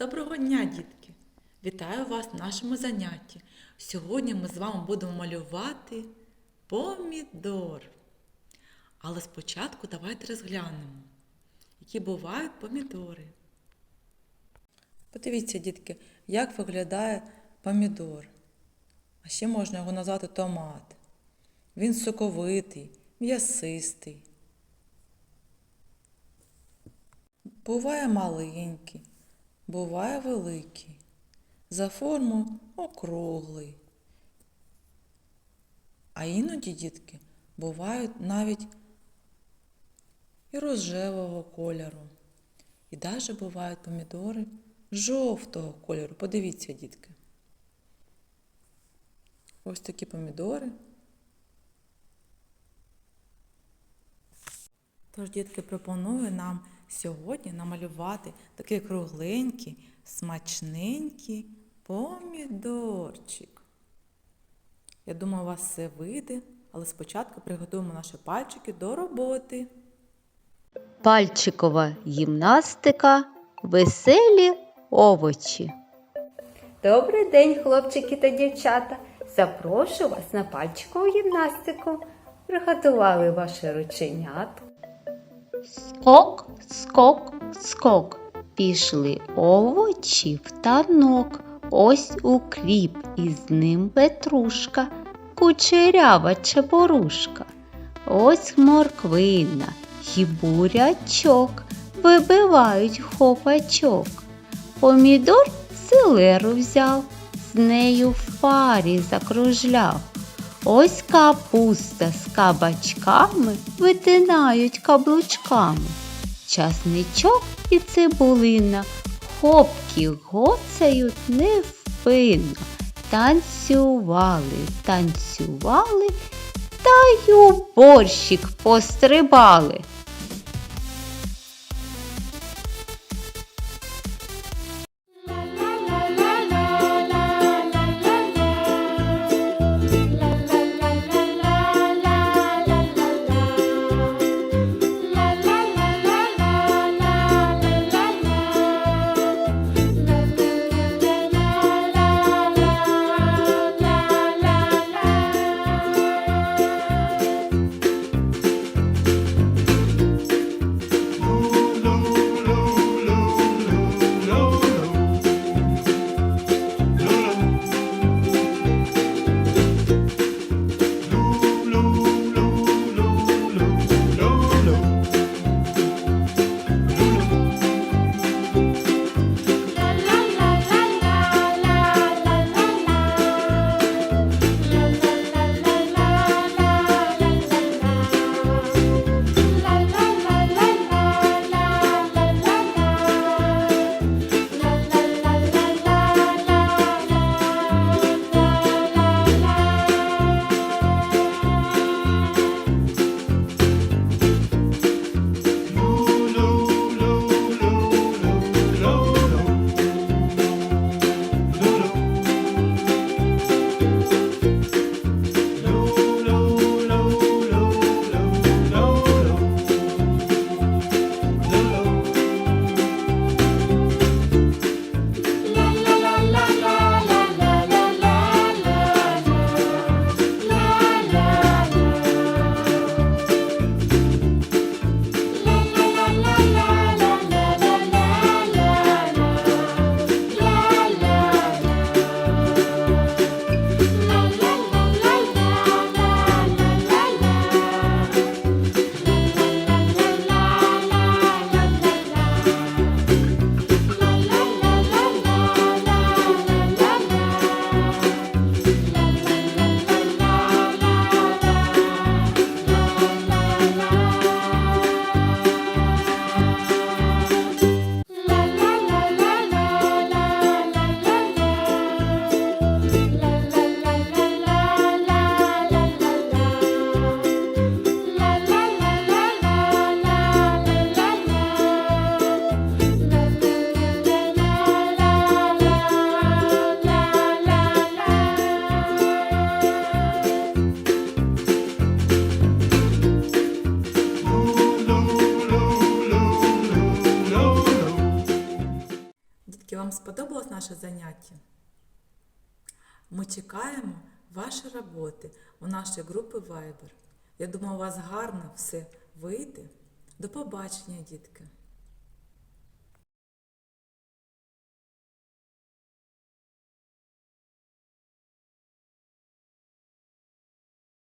Доброго дня, дітки! Вітаю вас на нашому занятті. Сьогодні ми з вами будемо малювати помідор. Але спочатку давайте розглянемо, які бувають помідори. Подивіться, дітки, як виглядає помідор. А ще можна його назвати томат. Він соковитий, м'ясистий. Буває маленький, буває великий, за форму округлий. А іноді, дітки, бувають навіть і рожевого кольору. І навіть бувають помідори жовтого кольору. Подивіться, дітки. Ось такі помідори. Тож, дітки, пропоную нам сьогодні намалювати такий кругленький, смачненький помідорчик. Я думаю, у вас все вийде, але спочатку приготуємо наші пальчики до роботи. Пальчикова гімнастика, веселі овочі. Добрий день, хлопчики та дівчата. Запрошую вас на пальчикову гімнастику. Приготували ваші рученята. Скок, скок, скок. Пішли овочі в танок. Ось укріп, і з ним петрушка, кучерява чеборушка. Ось морквина й бурячок вибивають хопачок. Помідор селеру взяв, з нею в парі закружляв. Ось капуста з кабачками витинають каблучками. Часничок і цибулина хопки гоцають невпинно. Танцювали, танцювали та й у борщик пострибали. Наше заняття? Ми чекаємо ваші роботи у нашій групі Viber. Я думаю, у вас гарно все вийде. До побачення, дітки!